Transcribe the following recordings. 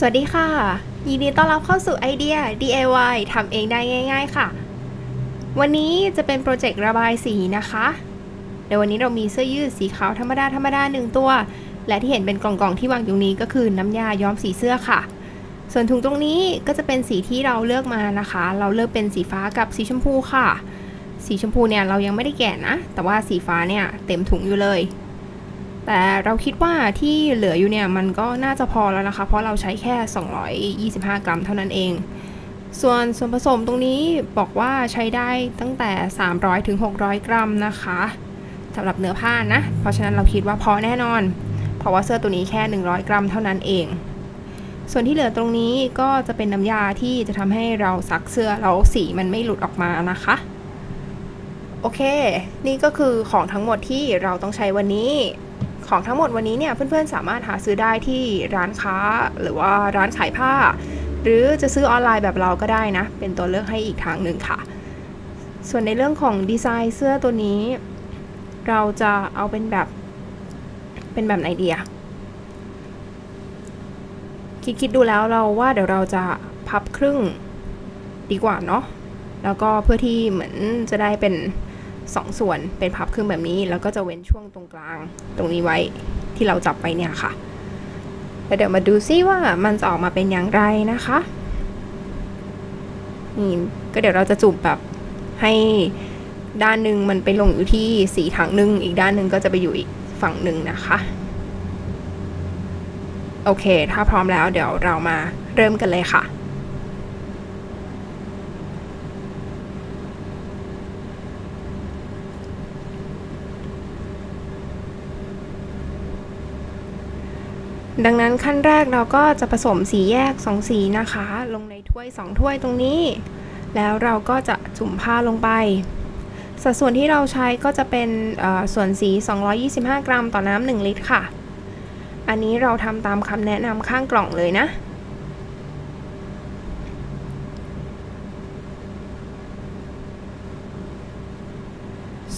สวัสดีค่ะ ยินดีต้อนรับเข้าสู่ไอเดีย DIY ทำเองได้ง่าย ๆ ค่ะ วันนี้จะเป็นโปรเจกต์ระบายสีนะคะเดี๋ยววันนี้เรามีเสื้อยืดสีขาวธรรมดาธรรมดาหนึ่งตัว และที่เห็นเป็นกล่องๆที่วางอยู่นี้ก็คือน้ำยาย้อมสีเสื้อค่ะ ส่วนถุงตรงนี้ก็จะเป็นสีที่เราเลือกมานะคะ เราเลือกเป็นสีฟ้ากับสีชมพูค่ะ สีชมพูเนี่ยเรายังไม่ได้แกะนะ แต่ว่าสีฟ้าเนี่ยเต็มถุงอยู่เลย แต่เราคิดว่าที่เหลืออยู่เนี่ยมันก็น่าจะพอแล้วนะคะ เพราะเราใช้แค่ 225 กรัมเท่านั้นเอง ส่วนส่วนผสมตรงนี้บอกว่าใช้ได้ตั้งแต่ 300ถึง600 กรัมนะคะสำหรับเนื้อผ้านะ เพราะฉะนั้นเราคิดว่าพอแน่นอน เพราะว่าเสื้อตัวนี้แค่ 100 กรัมเท่านั้นเอง ส่วนที่เหลือตรงนี้ก็จะเป็นน้ำยาที่จะทำให้เราซักเสื้อแล้วสีมันไม่หลุดออกมานะคะโอเค นี่ก็คือของทั้งหมดที่เราต้องใช้วันนี้ ของทั้งหมดวันนี้เนี่ยเพื่อนๆสามารถหาซื้อได้ที่ร้านค้าหรือว่าร้านขายผ้า หรือจะซื้อออนไลน์แบบเราก็ได้นะ เป็นตัวเลือกให้อีกทางหนึ่งค่ะ ส่วนในเรื่องของดีไซน์เสื้อตัวนี้ เราจะเอาเป็นแบบเป็นแบบไหนดีอะคิดคิดดูแล้วเราว่าเดี๋ยวเราจะพับครึ่งดีกว่าเนาะแล้วก็เพื่อที่เหมือนจะได้เป็น สองส่วนเป็นพับครึ่งแบบนี้ แล้วก็จะเว้นช่วงตรงกลาง ตรงนี้ไว้ที่เราจับไปเนี่ยค่ะแล้วเดี๋ยวมาดูซิว่ามันจะออกมาเป็นอย่างไรนะคะนี่ก็เดี๋ยวเราจะจุบแบบให้ด้านหนึ่งมันไปลงอยู่ที่สีถังหนึ่งอีกด้านหนึ่งก็จะไปอยู่อีกฝั่งหนึ่งนะคะโอเค ถ้าพร้อมแล้วเดี๋ยวเรามาเริ่มกันเลยค่ะ ดังนั้นขั้นแรกเราก็จะผสมสีแยก 2 สีนะคะ ลงในถ้วย 2 ถ้วยตรงนี้ แล้วเราก็จะจุ่มผ้าลงไป สัดส่วนที่เราใช้ก็จะเป็นส่วนสี 225 กรัมต่อน้ำ1ลิตรค่ะ อันนี้เราทำตามคำแนะนำข้างกล่องเลยนะ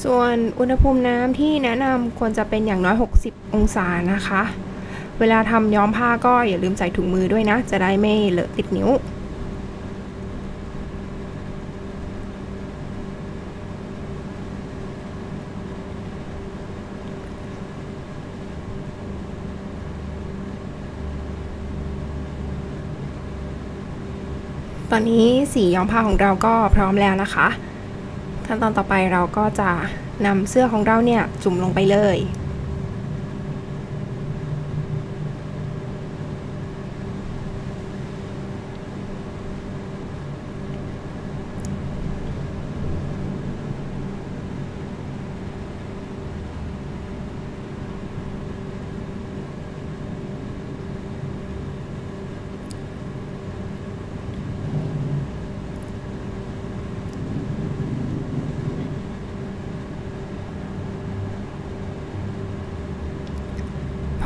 ส่วนอุณหภูมิน้ำที่แนะนำควรจะเป็นอย่างน้อย 60 องศานะคะ เวลาทำย้อมผ้าก็อย่าลืมใส่ถุงมือด้วยนะ จะได้ไม่เลอะติดนิ้ว ตอนนี้สีย้อมผ้าของเราก็พร้อมแล้วนะคะ ขั้นตอนต่อไปเราก็จะนำเสื้อของเราเนี่ยจุ่มลงไปเลย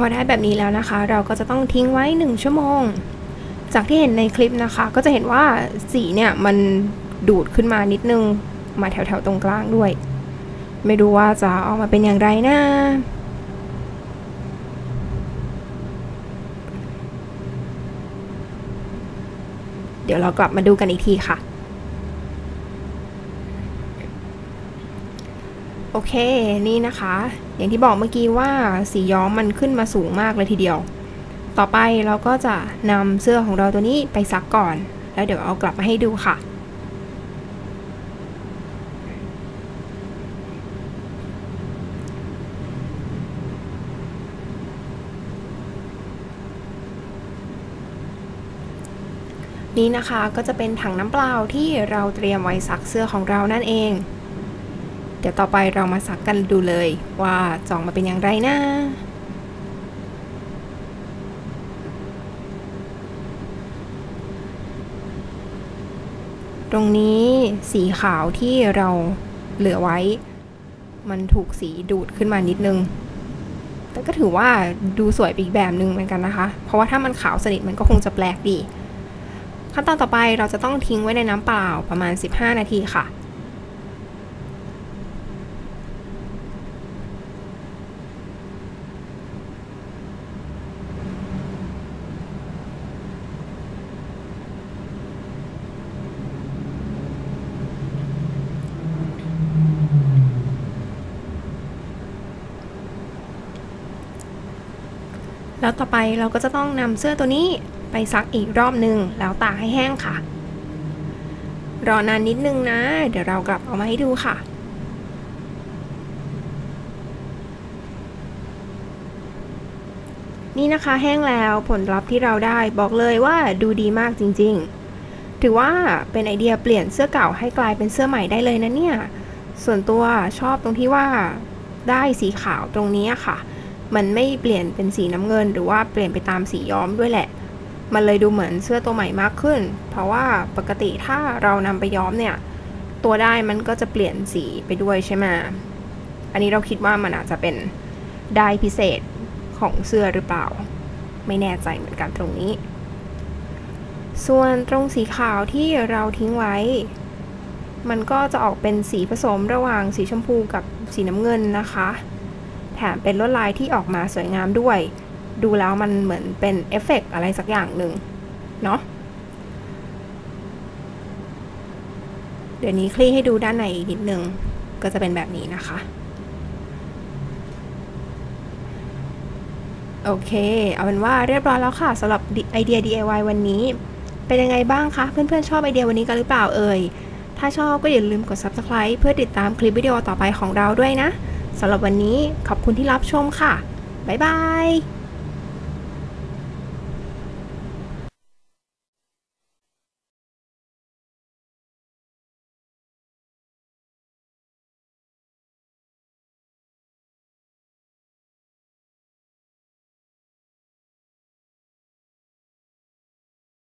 อได้แบบนี้แล้วนะคะ เราก็จะต้องทิ้งไว้ 1 ชั่วโมง จากที่เห็นในคลิปนะคะ ก็จะเห็นว่าสีเนี่ยมันดูดขึ้นมานิดนึงมาแถวๆตรงกลางด้วย ไม่รู้ว่าจะออกมาเป็นอย่างไรนะเดี๋ยวเรากลับมาดูกันอีกทีค่ะ โอเคนี่นะคะ อย่างที่บอกเมื่อกี้ว่าสีย้อมมันขึ้นมาสูงมากเลยทีเดียว ต่อไปเราก็จะนำเสื้อของเราตัวนี้ไปซักก่อน แล้วเดี๋ยวเอากลับมาให้ดูค่ะนี่นะคะก็จะเป็นถังน้ำเปล่าที่เราเตรียมไว้ซักเสื้อของเรานั่นเอง เดี๋ยวต่อไปเรามาซักกันดูเลยว่าจองมาเป็นอย่างไรนะตรงนี้สีขาวที่เราเหลือไว้ มันถูกสีดูดขึ้นมานิดนึง แต่ก็ถือว่าดูสวยไปอีกแบบนึงเหมือนกันนะคะ เพราะว่าถ้ามันขาวสนิทมันก็คงจะแปลกดี ขั้นตอนต่อไปเราจะต้องทิ้งไว้ในน้ำเปล่าประมาณ 15 นาทีค่ะ แล้วต่อไปเราก็จะต้องนำเสื้อตัวนี้ไปซักอีกรอบหนึ่งแล้วตากให้แห้งค่ะ รอนานนิดนึงนะ เดี๋ยวเรากลับเอามาให้ดูค่ะ นี่นะคะแห้งแล้วผลลัพธ์ที่เราได้บอกเลยว่าดูดีมากจริงๆ ถือว่าเป็นไอเดียเปลี่ยนเสื้อเก่าให้กลายเป็นเสื้อใหม่ได้เลยนะเนี่ย ส่วนตัวชอบตรงที่ว่าได้สีขาวตรงนี้ค่ะ มันไม่เปลี่ยนเป็นสีน้ำเงิน หรือว่าเปลี่ยนไปตามสีย้อมด้วยแหละ มันเลยดูเหมือนเสื้อตัวใหม่มากขึ้น เพราะว่าปกติถ้าเรานำไปย้อมเนี่ย ตัวได้มันก็จะเปลี่ยนสีไปด้วยใช่ไหมอันนี้เราคิดว่ามันอาจจะเป็นได้พิเศษของเสื้อหรือเปล่า ไม่แน่ใจเหมือนกันตรงนี้ ส่วนตรงสีขาวที่เราทิ้งไว้ มันก็จะออกเป็นสีผสมระหว่างสีชมพูกับสีน้ำเงินนะคะ มเป็นลวดลายที่ออกมาสวยงามด้วย ดูแล้วมันเหมือนเป็นเอฟเฟกต์อะไรสักอย่างหนึ่งเนาะเดี๋ยวนี้คลี่ให้ดูด้านในอีกนิดนึง ก็จะเป็นแบบนี้นะคะ โอเค เอาเป็นว่าเรียบร้อยแล้วค่ะสำหรับไอเดีย DIY วันนี้ เป็นยังไงบ้างคะ เพื่อนๆ ชอบไอเดียวันนี้กันหรือเปล่าเอ่ย ถ้าชอบก็อย่าลืมกด subscribe เพื่อติดตามคลิปวิดีโอต่อไปของเราด้วยนะ สำหรับวันนี้ขอบคุณที่รับชมค่ะ บ๊ายบาย